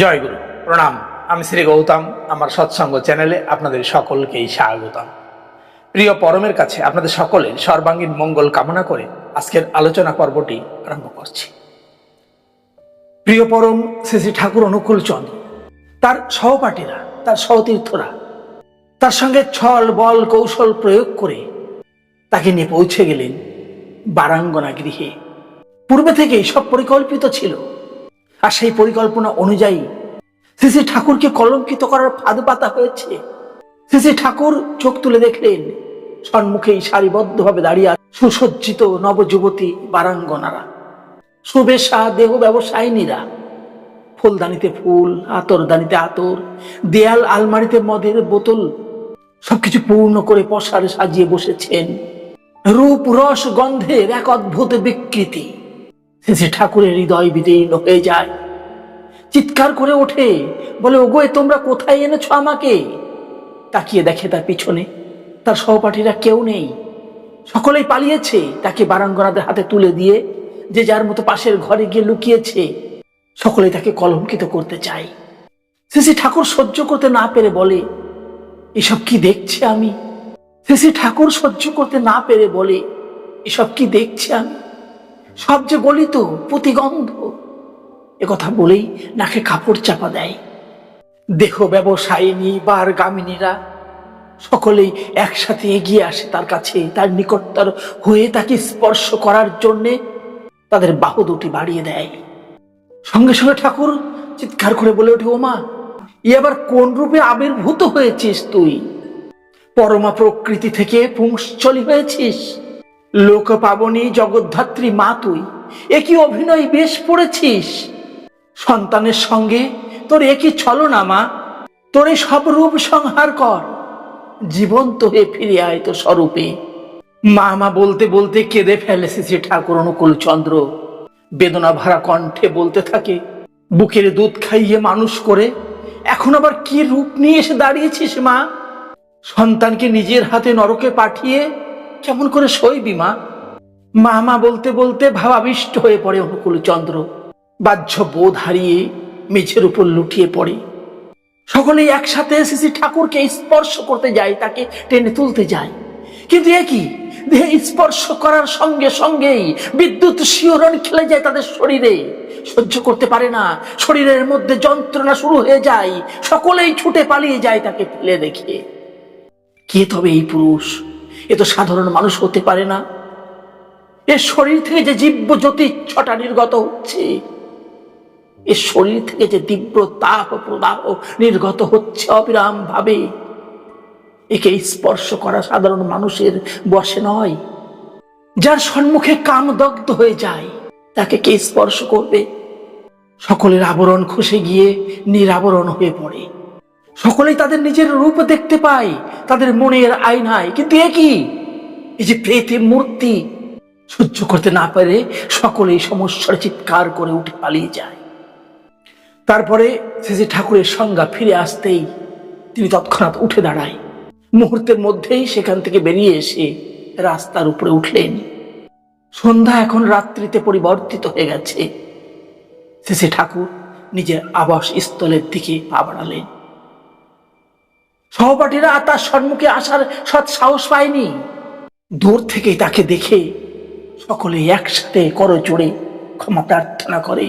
জয় গুরু প্রণাম। আমি শ্রী গৌতম, আমার সৎসঙ্গ চ্যানেলে আপনাদের সকলকেই স্বাগতম। প্রিয় পরমের কাছে আপনাদের সকলের সর্বাঙ্গীন মঙ্গল কামনা করে আজকের আলোচনা পর্বটি আরম্ভ করছি। প্রিয় পরম শ্রী শ্রী ঠাকুর অনুকূল চন্দ্র, তার সহপাঠীরা, তার সহতীর্থরা, তার সঙ্গে ছল, বল, কৌশল প্রয়োগ করে তাকে নিয়ে পৌঁছে গেলেন বারাঙ্গনা গৃহে। পূর্বে থেকেই সব পরিকল্পিত ছিল। আর সেই পরিকল্পনা অনুযায়ী শ্রী ঠাকুরকে কলঙ্কিত করার ফাঁদ পাতা হয়েছে। শ্রী ঠাকুর চোখ তুলে দেখলেন সম্মুখেই সারিবদ্ধভাবে দাঁড়িয়ে সুসজ্জিত নবযুবতী বারাঙ্গনারা। শুভেশা দেহ ব্যবসায়িনীরা, ফুলদানিতে ফুল, আতরদানিতে আতর, দেয়াল আলমারিতে মদের বোতল, সবকিছু পূর্ণ করে পশারে সাজিয়ে বসেছেন। রূপ রস গন্ধের এক অদ্ভুত বিকৃতি। শেষে ঠাকুরের হৃদয় বিদীর্ণ হয়ে যায়। চিৎকার করে ওঠে, বলে, ওগো তোমরা কোথায় এনেছো আমাকে? তাকিয়ে দেখে তার পিছনে। তার সহপাঠীরা কেউ নেই। সকলেই পালিয়েছে। তাকে বারাঙ্গনাদের হাতে তুলে দিয়ে যে যার মতো পাশের ঘরে গিয়ে লুকিয়েছে, সকলেই তাকে কলঙ্কিত করতে চায়। শ্রী ঠাকুর সহ্য করতে না পেরে বলে, এসব কি দেখছি আমি? শ্রী ঠাকুর সহ্য করতে না পেরে বলে, এসব কি দেখছি আমি? সব যে গলিত প্রতিগন্ধ কথা বলেই নাকে কাপড় চাপা দেয়। দেহ ব্যবসায়িনী বার গামিনীরা সকলেই একসাথে এগিয়ে আসে তার কাছে। তার নিকটতর হয়ে তাকে স্পর্শ করার জন্যে তাদের বাহু দুটি বাড়িয়ে দেয়। সঙ্গে সঙ্গে ঠাকুর চিৎকার করে বলে ওঠে, ওমা ই আবার কোন রূপে আবির্ভূত হয়েছিস তুই? পরমা প্রকৃতি থেকে পুংশ্চলি হয়েছিস? লোক পাবনী জগদ্ধাত্রী মা তুই। এ কি অভিনয় বেশ পড়েছিস? সন্তানের সঙ্গে তোর একই ছলনা মা? তোর সব রূপ সংহার কর। জীবন্ত হয়ে ফিরে আয় তো স্বরূপে। মা মা বলতে বলতে কেঁদে ফেলেছে সে ঠাকুর অনুকূল চন্দ্র। বেদনা ভরা কণ্ঠে বলতে থাকে, বুকের দুধ খাইয়ে মানুষ করে, এখন আবার কি রূপ নিয়ে এসে দাঁড়িয়েছিস মা? সন্তানকে নিজের হাতে নরকে পাঠিয়ে কেমন করে সইবি, মা? মা মা বলতে বলতে ভাবাবিষ্ট হয়ে পড়ে অনুকূল চন্দ্র বাহ্য বোধ হারিয়ে মেঝের উপর লুটিয়ে পড়ে। সকলেই একসাথে এসেছি ঠাকুরকে স্পর্শ করতে যায়, তাকে টেনে তুলতে যায়। কিন্তু এ কি? দেহে স্পর্শ করার সঙ্গে সঙ্গেই বিদ্যুৎ শিহরণ খেলে যায় তাদের শরীরে। সহ্য করতে পারে না, শরীরের মধ্যে যন্ত্রণা শুরু হয়ে যায়, সকলেই ছুটে পালিয়ে যায় তাকে ফেলে দেখে কে তবে এই পুরুষ? এ তো সাধারণ মানুষ হতে পারে না। এর শরীর থেকে যে দিব্য জ্যোতি ছটা নির্গত হচ্ছে এর শরীর থেকে যে তীব্র তাপ প্রদাহ নির্গত হচ্ছে অবিরাম ভাবে একে স্পর্শ করা সাধারণ মানুষের বসে নয়। যার সম্মুখে কামদগ্ধ হয়ে যায়, তাকে কে স্পর্শ করবে? সকলের আবরণ খসে গিয়ে নিরাবরণ হয়ে পড়ে। সকলেই তাদের নিজের রূপ দেখতে পায়, তাদের মনের আয়নায় কিন্তু এ কি? এই যে প্রেতে মূর্তি সহ্য করতে না পারে, সকলেই সমস্যার চিৎকার করে উঠে পালিয়ে যায়। তারপরে শেষে ঠাকুরের সংজ্ঞা ফিরে আসতেই তিনি তৎক্ষণাৎ উঠে দাঁড়ায়। মুহূর্তের মধ্যেই সেখান থেকে বেরিয়ে এসে রাস্তার উপরে উঠলেন। সন্ধ্যা এখন রাত্রিতে পরিবর্তিত হয়ে গেছে। শেষে ঠাকুর নিজের আবাস স্থলের দিকে পা বাড়ালেন। সহপাঠীরা তার সম্মুখে আসার সৎ সাহস পায়নি। দূর থেকেই তাকে দেখে সকলে একসাথে করো জোড়ে ক্ষমা প্রার্থনা করে।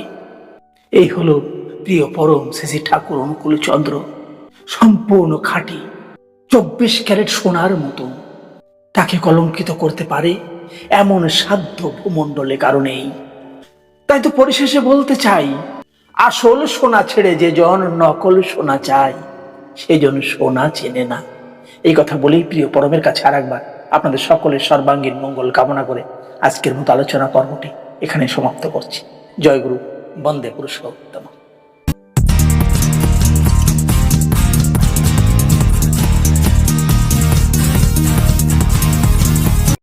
এই হলো প্রিয় পরম শ্রী ঠাকুর অনুকূল চন্দ্র। সম্পূর্ণ খাঁটি, চব্বিশ ক্যারেট সোনার মতো। তাকে কলঙ্কিত করতে পারে এমন সাধ্য ভূমণ্ডলে কারণেই তাই তো পরিশেষে বলতে চাই, আসল সোনা ছেড়ে যে জন নকল সোনা চায়। সেজন সোনা চেনে না। এই কথা বলেই প্রিয় পরমের কাছে আর একবার আপনাদের সকলের সর্বাঙ্গীন মঙ্গল কামনা করে আজকের মতো আলোচনা পর্বটি এখানে সমাপ্ত করছি। জয়গুরু বন্দে পুরুষোত্তম।